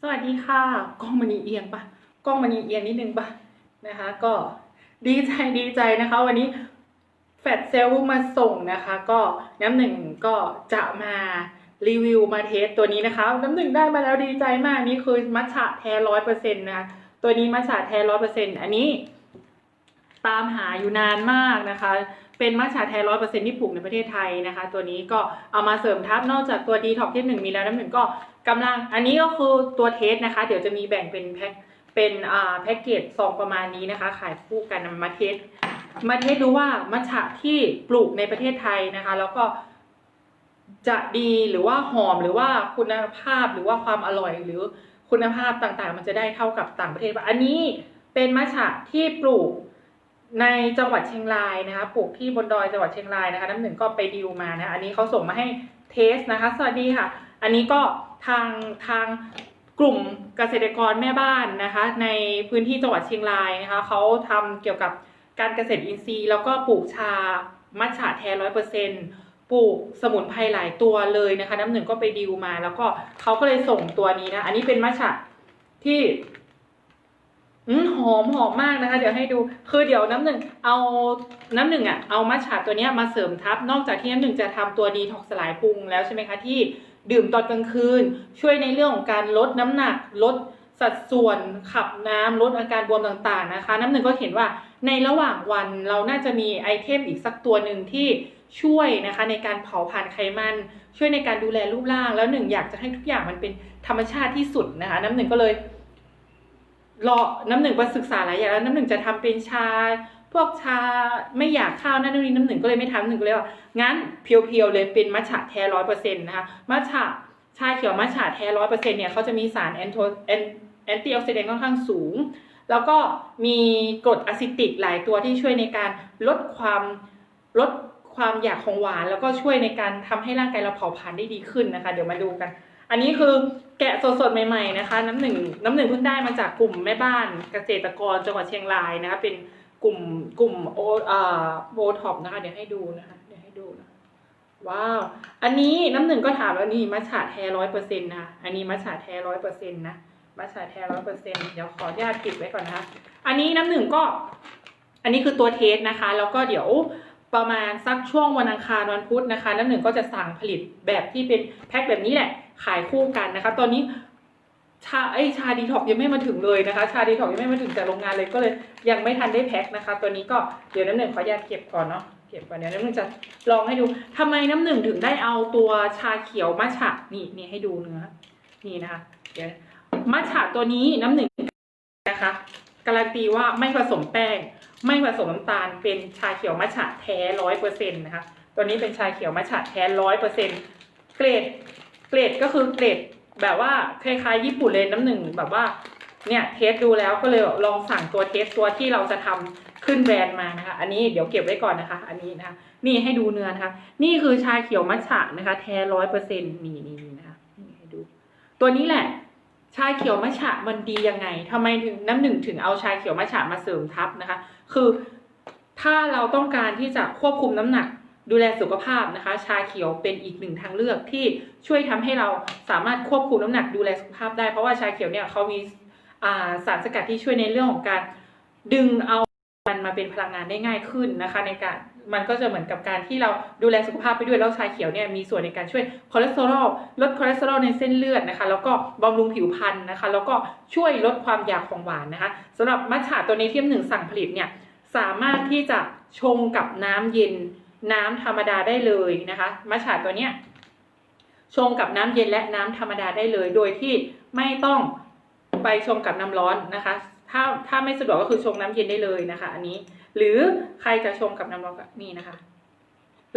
สวัสดีค่ะกล้องมันเอียงปะกล้องมันเอียงนิดนึงปะนะคะ ก็ดีใจดีใจนะคะ วันนี้แฟดเซลมาส่งนะคะ ก็น้ำหนึ่งก็จะมารีวิวมาเทสตัวนี้นะคะ น้ำหนึ่งได้มาแล้วดีใจมากนี่คือมัทฉะแท้ร้อยเปอร์เซ็นต์นะคะตัวนี้มัทฉะแท้ร้อยเปอร์เซ็นต์อันนี้ ตามหาอยู่นานมากนะคะ เป็นมัทฉะแท้ร้อยเปอร์เซ็นต์ที่ปลูกในประเทศไทยนะคะ ตัวนี้ก็เอามาเสริมทับนอกจากตัวดีท็อกที่หนึ่งมีแล้วน้ำหนึ่งก็กำลัง อันนี้ก็คือตัวเทสนะคะ เดี๋ยวจะมีแบ่งเป็นแพ็คเป็นอ่าแพ็กเกจซองประมาณนี้นะคะ ขายคู่กันนำมาเทสมาเทสดูว่ามัทฉะที่ปลูกในประเทศไทยนะคะ แล้วก็จะดีหรือว่าหอมหรือว่าคุณภาพหรือว่าความอร่อยหรือคุณภาพต่างๆ มันจะได้เท่ากับต่างประเทศปะอันนี้เป็นมัทฉะที่ปลูก ในจังหวัดเชียงรายนะคะปลูกที่บนดอยจังหวัดเชียงรายนะคะ น้ำหนึ่งก็ไปดิวมานะอันนี้เขาส่งมาให้เทสนะคะ สวัสดีค่ะ อันนี้ก็ทางทางกลุ่มเกษตรกรแม่บ้านนะคะ ในพื้นที่จังหวัดเชียงรายนะคะเขาทำเกี่ยวกับการเกษตรอินทรีย์ แล้วก็ปลูกชามัทฉะแท้ร้อยเปอร์เซ็นปลูกสมุนไพรหลายตัวเลยนะคะ น้ำหนึ่งก็ไปดิวมา แล้วก็เขาก็เลยส่งตัวนี้นะ อันนี้เป็นมัทฉะที่ หอมหอมมากนะคะ เดี๋ยวให้ดูคือเดี๋ยวน้ำหนึ่งเอาน้ำหนึ่งอะเอามัทฉะตัวนี้มาเสริมทับ นอกจากที่น้ำหนึ่งจะทำตัวดีท็อกสลายพุงแล้วใช่ไหมคะที่ดื่มตอนกลางคืน ช่วยในเรื่องของการลดน้ำหนักลดสัดส่วนขับน้ำลดอาการบวมต่างๆนะคะ น้ำหนึ่งก็เห็นว่าในระหว่างวันเราน่าจะมีไอเทมอีกสักตัวหนึ่งที่ช่วยนะคะในการเผาผลาญไขมัน ช่วยในการดูแลรูปร่าง แล้วหนึ่งอยากจะให้ทุกอย่างมันเป็นธรรมชาติที่สุดนะคะ น้ำหนึ่งก็เลย รอน้ำหนึ่งไปศึกษาหลายอย่างแล้วน้ำหนึ่งจะทำเป็นชา พวกชาไม่อยากข้าวนั่นนู่นนี่น้ำหนึ่งก็เลยไม่ทำน้ำหนึ่งก็เลยว่างั้นเพียวๆเลยเป็นมัทฉะแท้ร้อยเปอร์เซ็นต์นะคะมัทฉะชาเขียวมัทฉะแท้ร้อยเปอร์เซ็นต์เนี่ยเขาจะมีสารแอนโทแอนตี้ออกซิแดนต์ค่อนข้างสูง แล้วก็มีกรดอะซิติกหลายตัวที่ช่วยในการลดความลดความอยากของหวาน แล้วก็ช่วยในการทำให้ร่างกายเราเผาผลาญได้ดีขึ้นนะคะ เดี๋ยวมาดูกัน อันนี้คือ แกะสดๆใหม่ๆนะคะ น้ำหนึ่งน้ำหนึ่งเพิ่งได้มาจากกลุ่มแม่บ้านเกษตรกรจังหวัดเชียงรายนะคะเป็นกลุ่มกลุ่มโออ่าโบท็อปนะคะเดี๋ยวให้ดูนะคะเดี๋ยวให้ดูนะว้าว อันนี้น้ำหนึ่งก็ถามแล้วนี่มัชฉาแท้ร้อยเปอร์เซ็นต์นะอันนี้มัชฉาแท้ร้อยเปอร์เซ็นต์นะมัชฉาแท้ร้อยเปอร์เซ็นต์เดี๋ยวขออนุญาตปิดไว้ก่อนนะคะ อันนี้น้ำหนึ่งก็ อันนี้คือตัวเทสนะคะ แล้วก็เดี๋ยวประมาณสักช่วงวันอังคารวันพุธนะคะ น้ำหนึ่งก็จะสั่งผลิตแบบที่เป็นแพ็คแบบนี้แหละ ขายคู่กันนะคะ ตอนนี้ชาไอชาดีท็อกยังไม่มาถึงเลยนะคะ ชาดีท็อกยังไม่มาถึงจากโรงงานเลยก็เลยยังไม่ทันได้แพ็คนะคะ ตัวนี้ก็เดี๋ยวน้ำหนึ่งขออนุญาตเก็บก่อนเนาะเก็บก่อนเดี๋ยวน้ำหนึ่งจะลองให้ดูทำไมน้ำหนึ่งถึงได้เอาตัวชาเขียวมัทฉะนี่นี่ให้ดูเนื้อนี่นะคะเดี๋ยวมัทฉะตัวนี้น้ำหนึ่งนะคะการันตีว่าไม่ผสมแป้ง ไม่ผสมน้ำตาลเป็นชาเขียวมัทฉะแท้ร้อยเปอร์เซ็นต์นะคะตัวนี้เป็นชาเขียวมัทฉะแท้ร้อยเปอร์เซ็นต์เกรด เกรดก็คือเกรดแบบว่าคล้ายๆญี่ปุ่นเลยน้ำหนึ่งแบบว่าเนี่ยเทสดูแล้วก็เลยลองสั่งตัวเทสตัวที่เราจะทำขึ้นแบรนด์มานะคะ อันนี้เดี๋ยวเก็บไว้ก่อนนะคะ อันนี้นะคะ นี่ให้ดูเนื้อนะคะ นี่คือชาเขียวมัทฉะนะคะ แท้ร้อยเปอร์เซ็นต์นี่นี่นะคะนี่ให้ดู ตัวนี้แหละ ชาเขียวมัทฉะมันดียังไงทำไมถึงน้ำหนึ่งถึงเอาชาเขียวมัทฉะมาเสริมทับนะคะ คือถ้าเราต้องการที่จะควบคุมน้ำหนัก ดูแลสุขภาพนะคะ ชาเขียวเป็นอีกหนึ่งทางเลือกที่ช่วยทำให้เราสามารถควบคุมน้ำหนักดูแลสุขภาพได้ เพราะว่าชาเขียวเนี่ยเขามีาสารสกัดที่ช่วยในเรื่องของการดึงเอามันมาเป็นพลังงานได้ง่ายขึ้นนะคะ ในการมันก็จะเหมือนกับการที่เราดูแลสุขภาพไปด้วยแล้วชาเขียวเนี่ยมีส่วนในการช่วยคอเลสเตอรอลลดคอเลสเตอรอลในเส้นเลือดนะคะ แล้วก็บำรุงผิวพรรณนะคะ แล้วก็ช่วยลดความอยากของหวานนะคะสำหรับมัทฉะตัวนี้ที่หนึ่งสั่งผลิตเนี่ยสามารถที่จะชงกับน้ำเย็น น้ำธรรมดาได้เลยนะคะมัทฉะตัวเนี้ยชงกับน้ำเย็นและน้ำธรรมดาได้เลย โดยที่ไม่ต้องไปชงกับน้ำร้อนนะคะ ถ้าถ้าไม่สะดวกก็คือชงน้ำเย็นได้เลยนะคะ อันนี้ หรือใครจะชงกับน้ำร้อนก็นี่นะคะ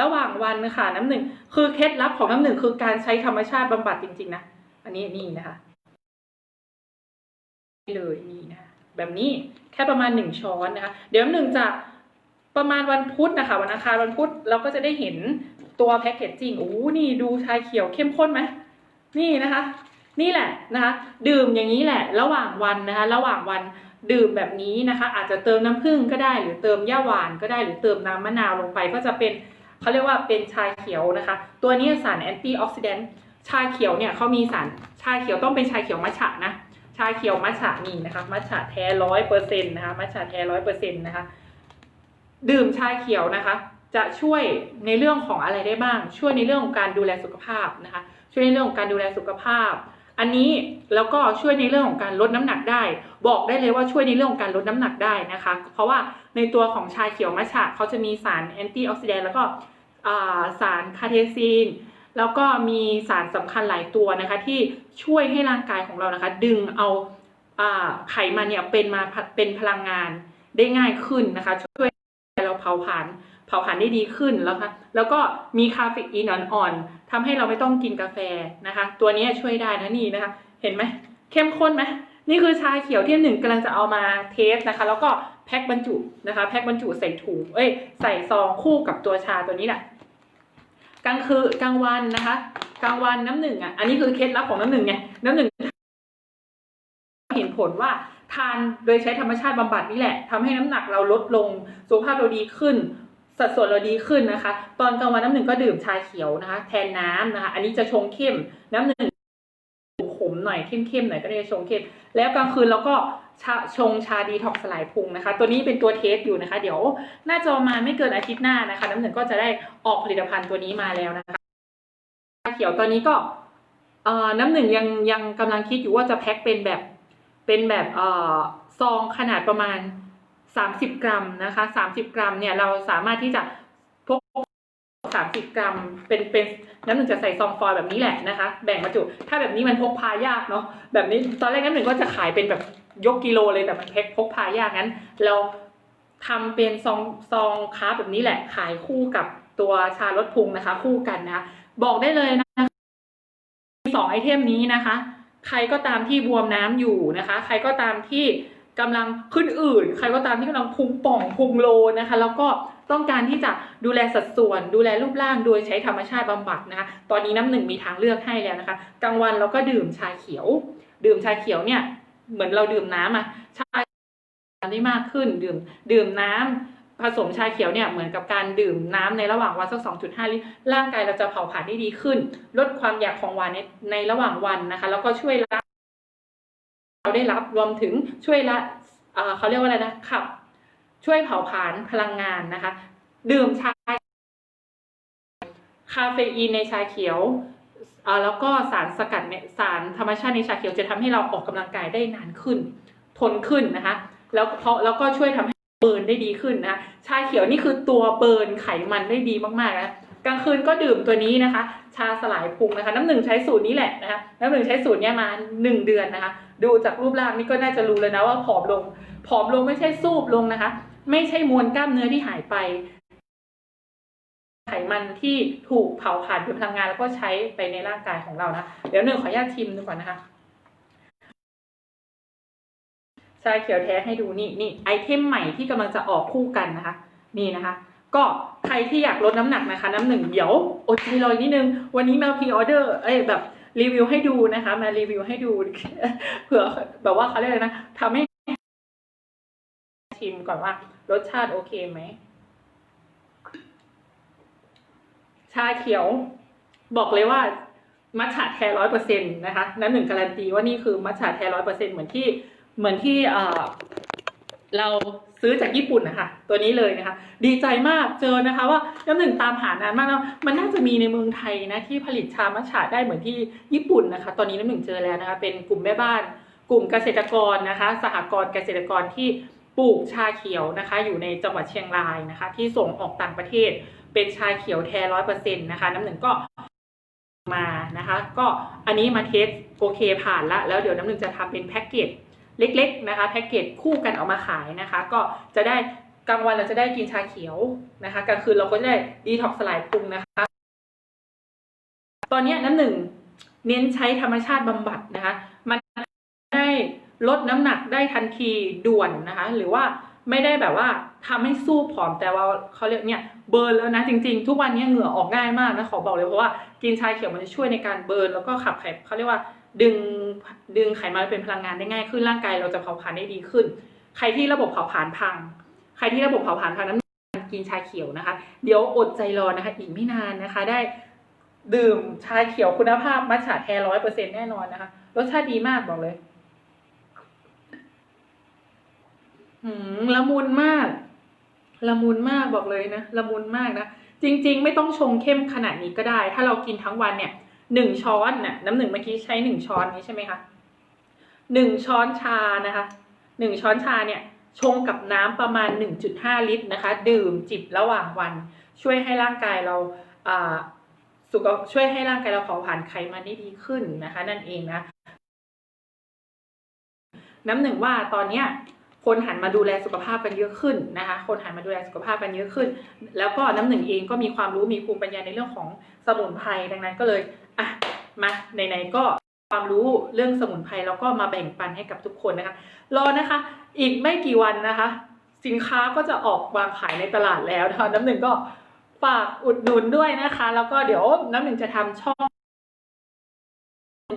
ระหว่างวันนะคะน้ำหนึ่งคือเคล็ดลับของน้ำหนึ่งคือการใช้ธรรมชาติบำบัดจริง ๆนะอันนี้นี่นะคะเลยนี่นะคะแบบนี้แค่ประมาณหนึ่งช้อนนะคะ เดี๋ยวน้ำหนึ่งจะ ประมาณวันพุธนะคะ วันอังคารวันพุธเราก็จะได้เห็นตัวแพ็กเกจจริงโอ้นี่ดูชาเขียวเข้มข้นไหมนี่นะคะ นี่แหละนะคะ ดื่มอย่างนี้แหละ ระหว่างวันนะคะ ระหว่างวันดื่มแบบนี้นะคะ อาจจะเติมน้ำผึ้งก็ได้ หรือเติมย่าหวานก็ได้ หรือเติมน้ำมะนาวลงไป ก็จะเป็นเขาเรียกว่าเป็นชาเขียวนะคะ ตัวนี้สารแอนตี้ออกซิแดนต์ชาเขียวเนี่ยเขามีสารชาเขียวต้องเป็นชาเขียวมัทฉะนะชาเขียวมัทฉะนี่นะคะมัทฉะแท้ร้อยเปอร์เซ็นต์นะคะมัทฉะแท้ร้อยเปอร์เซ็นต์นะคะ ดื่มชาเขียวนะคะ จะช่วยในเรื่องของอะไรได้บ้าง ช่วยในเรื่องของการดูแลสุขภาพนะคะ ช่วยในเรื่องของการดูแลสุขภาพ อันนี้แล้วก็ช่วยในเรื่องของการลดน้ำหนักได้ บอกได้เลยว่าช่วยในเรื่องของการลดน้ำหนักได้นะคะ เพราะว่าในตัวของชาเขียวมัทฉะเขาจะมีสารแอนตี้ออกซิแดนต์แล้วก็สารคาเทซีนแล้วก็มีสารสำคัญหลายตัวนะคะ ที่ช่วยให้ร่างกายของเรานะคะ ดึงเอาไขมันเนี่ยเป็นมาเป็นพลังงานได้ง่ายขึ้นนะคะ ช่วย เผาผลาญเผาผลาญได้ดีขึ้นแล้วค่ะแล้วก็มีคาเฟอีนอ่อนๆทำให้เราไม่ต้องกินกาแฟนะคะ ตัวนี้ช่วยได้นะนี่นะคะ เห็นไหมเข้มข้นไหมนี่คือชาเขียวที่หนึ่งกำลังจะเอามาเทสนะคะ แล้วก็แพ็คบรรจุนะคะ แพ็คบรรจุใส่ถุงเอ้ยใส่ซองคู่กับตัวชาตัวนี้แหละกลางคืนกลางวันนะคะ กลางวันน้ำหนึ่งอะอันนี้คือเคล็ดลับของน้ำหนึ่งไงน้ำหนึ่งเห็นผลว่าานโดยใช้ธรรมชาติบำบัดนี่แหละทำให้น้ำหนักเราลดลง สุขภาพเราดีขึ้น สัดส่วนเราดีขึ้นนะคะ ตอนกลางวันน้ำหนึ่งก็ดื่มชาเขียวนะคะ แทนน้ำนะคะ อันนี้จะชงเข้ม น้ำหนึ่งขมหน่อยเข้มๆหน่อยก็ได้ชงเข้ม แล้วกลางคืนเราก็ชาชงชาดีท็อกสลายพุงนะคะ ตัวนี้เป็นตัวเทสอยู่นะคะ เดี๋ยวน่าจะมาไม่เกินอาทิตย์หน้านะคะ น้ำหนึ่งก็จะได้ออกผลิตภัณฑ์ตัวนี้มาแล้วนะคะชาเขียวตอนนี้ก็น้ำหนึ่งยังยังกำลังคิดอยู่ว่าจะแพ็คเป็นแบบ เป็นแบบเอ่อซองขนาดประมาณ 30 กรัมนะคะ 30 กรัมเนี่ยเราสามารถที่จะพก30 กรัม เป็นเป็นน้ำหนึ่งจะใส่ซองฟอยล์แบบนี้แหละนะคะ แบ่งบรรจุถ้าแบบนี้มันพกพายากเนาะแบบนี้ตอนแรกน้ำหนึ่งก็จะขายเป็นแบบยกกิโลเลยแต่มันแพ็คพกพายากงั้น เราทำเป็นซองซองค้าแบบนี้แหละขายคู่กับตัวชาลดพุงนะคะ คู่กันนะะบอกได้เลยนะคะสองไอเทมนี้นะคะ ใครก็ตามที่บวมน้ำอยู่นะคะ ใครก็ตามที่กำลังขึ้นอื่นใครก็ตามที่กำลังพุงป่องพุงโลนะคะ แล้วก็ต้องการที่จะดูแลสัดส่วน ดูแลรูปร่างโดยใช้ธรรมชาติบำบัดนะคะ ตอนนี้น้ำหนึ่งมีทางเลือกให้แล้วนะคะ กลางวันเราก็ดื่มชาเขียว ดื่มชาเขียวเนี่ยเหมือนเราดื่มน้ำอะชาได้มากขึ้นดื่มดื่มน้ำ ผสมชาเขียวเนี่ยเหมือนกับการดื่มน้ำในระหว่างวันสัก 2.5 ลิตร ร่างกายเราจะเผาผลาญได้ดีขึ้น ลดความอยากของหวานในในระหว่างวันนะคะ แล้วก็ช่วยละเราได้รับรวมถึงช่วยละเเขาเรียกว่าอะไรนะขับ ช่วยเผาผลาญพลังงานนะคะ ดื่มชาคาเฟอีนในชาเขียวแล้วก็สารสกัดสารธรรมชาติในชาเขียวจะทำให้เราออกกำลังกายได้นานขึ้น ทนขึ้นนะคะ แล้วเพราะแล้วก็ช่วยทำให้ เบิร์นได้ดีขึ้นนะชาเขียวนี่คือตัวเบิร์นไขมันได้ดีมากๆนะกลางคืนก็ดื่มตัวนี้นะคะ ชาสลายพุงนะคะ น้ำหนึ่งใช้สูตรนี้แหละนะคะน้ำหนึ่งใช้สูตรเนี้ยมาหนึ่งเดือนนะคะ ดูจากรูปร่างนี่ก็น่าจะรู้เลยนะว่าผอมลงผอมลงไม่ใช่สูบลงนะคะ ไม่ใช่มวลกล้ามเนื้อที่หายไป ไขมันที่ถูกเผาผลาญเป็นพลังงานแล้วก็ใช้ไปในร่างกายของเรานะเดี๋ยวหนึ่งขออนุญาตชิมดูก่อนนะคะ ชาเขียวแท้ให้ดูนี่นี่ไอเทมใหม่ที่กำลังจะออกคู่กันนะคะ นี่นะคะ ก็ใครที่อยากลดน้ำหนักนะคะ น้ำหนึ่งเดี๋ยวอดใจรออีกนิดนึง วันนี้มาพรีออเดอร์เอ้ยแบบรีวิวให้ดูนะคะ มารีวิวให้ดูเผื่อแบบว่าเขาเรียกอะไรนะทำให้ชิมก่อนว่ารสชาติโอเคไหมชาเขียวบอกเลยว่ามัทฉะแท้ร้อยเปอร์เซ็นต์นะคะ น้ำหนึ่งการันตีว่านี่คือมัทฉะแท้ร้อยเปอร์เซ็นต์เหมือนที่ เหมือนที่เราซื้อจากญี่ปุ่นนะคะ ตัวนี้เลยนะคะ ดีใจมากเจอนะคะ ว่าน้ำหนึ่งตามหานานมากแล้วมันน่าจะมีในเมืองไทยนะที่ผลิตชามัทฉะได้เหมือนที่ญี่ปุ่นนะคะ ตอนนี้น้ำหนึ่งเจอแล้วนะคะ เป็นกลุ่มแม่บ้าน กลุ่มเกษตรกรนะคะ สหกรณ์เกษตรกรที่ปลูกชาเขียวนะคะ อยู่ในจังหวัดเชียงรายนะคะ ที่ส่งออกต่างประเทศ เป็นชาเขียวแท้ร้อยเปอร์เซ็นต์นะคะ น้ำหนึ่งก็มานะคะ ก็อันนี้มาเทสโอเคผ่านละแล้วเดี๋ยวน้ำหนึ่งจะทำเป็นแพ็กเกจ เล็กๆนะคะแพ็กเกจคู่กันเอามาขายนะคะ ก็จะได้กลางวันเราจะได้กินชาเขียวนะคะกลางคืนเราก็จะได้ดีท็อกสลายพุงนะคะ ตอนนี้น้ำหนึ่งเน้นใช้ธรรมชาติบำบัดนะคะ มันได้ลดน้ำหนักได้ทันทีด่วนนะคะ หรือว่าไม่ได้แบบว่าทำให้สู้ผอมแต่ว่าเขาเรียกเนี่ยเบิร์นแล้วนะจริงๆ ทุกวันนี้เหงื่อออกง่ายมากนะขอบอกเลยเพราะว่ากินชาเขียวมันจะช่วยในการเบิร์นแล้วก็ขับไขเขาเรียกว่า ดึงดึงไขมันเป็นพลังงานได้ง่ายขึ้นร่างกายเราจะเผาผลาญได้ดีขึ้น ใครที่ระบบเผาผลาญพัง ใครที่ระบบเผาผลาญพังน้ำกินชาเขียวนะคะ เดี๋ยวอดใจรอนะคะ อีกไม่นานนะคะ ได้ดื่มชาเขียวคุณภาพมัทฉะแท้ร้อยเปอร์เซ็นแน่นอนนะคะ รสชาติดีมากบอกเลยหืมละมุนมาก ละมุนมากบอกเลยนะละมุนมากนะจริง ๆ ไม่ต้องชงเข้มขนาดนี้ก็ได้ ถ้าเรากินทั้งวันเนี่ย หนึ่งช้อนน่ะน้ำหนึ่งเมื่อกี้ใช้หนึ่งช้อนนี้ใช่ไหมคะหนึ่งช้อนชานะคะหนึ่งช้อนชาเนี่ยชงกับน้ำประมาณ 1.5 ลิตรนะคะ ดื่มจิบระหว่างวัน ช่วยให้ร่างกายเราอ่าสุขช่วยให้ร่างกายเราเผาผลาญไขมันได้ดีขึ้นนะคะ นั่นเองนะน้ำหนึ่งว่าตอนเนี้ยคนหันมาดูแลสุขภาพกันเยอะขึ้นนะคะ คนหันมาดูแลสุขภาพกันเยอะขึ้น แล้วก็น้ำหนึ่งเองก็มีความรู้มีภูมิปัญญาในเรื่องของสมุนไพรดังนั้นก็เลย อะมาไหนๆก็ความรู้เรื่องสมุนไพรแล้วก็มาแบ่งปันให้กับทุกคนนะคะ รอนะคะ อีกไม่กี่วันนะคะ สินค้าก็จะออกวางขายในตลาดแล้วนะคะน้ำหนึ่งก็ฝากอุดหนุนด้วยนะคะ แล้วก็เดี๋ยวน้ำหนึ่งจะทำช่อง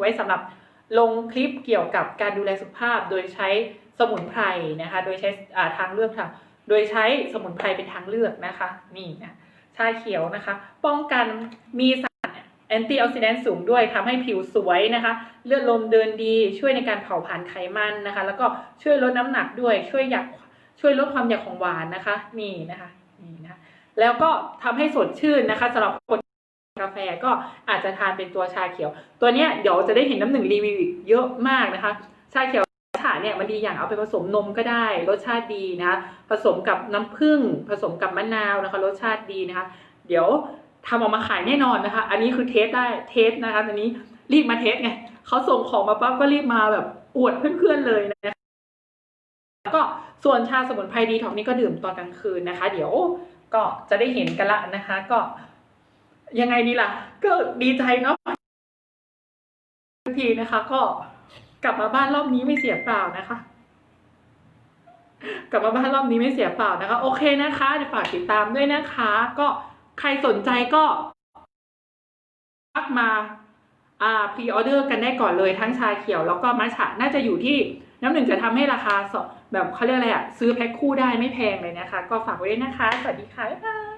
ไว้สำหรับลงคลิปเกี่ยวกับการดูแลสุขภาพ โดยใช้สมุนไพรนะคะ โดยใช้ทางเลือกค่ะโดยใช้สมุนไพรเป็นทางเลือกนะคะ นี่นะชาเขียวนะคะ ป้องกันมีสาร แอนตี้ออกซิแดนต์สูงด้วยทำให้ผิวสวยนะคะ เลือดลมเดินดีช่วยในการเผาผลาญไขมันนะคะ แล้วก็ช่วยลดน้ำหนักด้วยช่วยอยากช่วยลดความอยากของหวานนะคะ นี่นะคะนี่นะคะแล้วก็ทำให้สดชื่นนะคะสำหรับคนกาแฟก็อาจจะทานเป็นตัวชาเขียว ตัวเนี้ยเดี๋ยวจะได้เห็นน้ำหนึ่งรีวิวอีกเยอะมากนะคะ ชาเขียวฉาเนี่ยมันดีอย่างเอาไปผสมนมก็ได้ รสชาติดีนะผสมกับน้ำผึ้งผสมกับมะนาวนะคะ รสชาติดีนะคะ เดี๋ยว ทำออกมาขายแน่นอนนะคะ อันนี้คือเทสได้เทสนะคะตอนนี้รีบมาเทสไงเขาส่งของมาปั๊บก็รีบมาแบบอวดเพื่อนๆเลยนะคะแล้วก็ส่วนชาสมุนไพรดีท็อกนี่ก็ดื่มตอนกลางคืนนะคะ เดี๋ยวก็จะได้เห็นกันละนะคะ ก็ยังไงดีล่ะ ก็ดีใจเนาะบางทีนะคะ ก็กลับมาบ้านรอบนี้ไม่เสียเปล่านะคะ กลับมาบ้านรอบนี้ไม่เสียเปล่านะคะ โอเคนะคะเดี๋ยวฝากติดตามด้วยนะคะ ก็ ใครสนใจก็พักมาอ่าพรีออเดอร์กันได้ก่อนเลยทั้งชาเขียวแล้วก็มัทฉะน่าจะอยู่ที่น้ำหนึ่งจะทำให้ราคาสแบบเขาเรียกอะไรอะซื้อแพ็คคู่ได้ไม่แพงเลยนะคะ ก็ฝากไว้ด้วยนะคะ สวัสดีค่ะบาย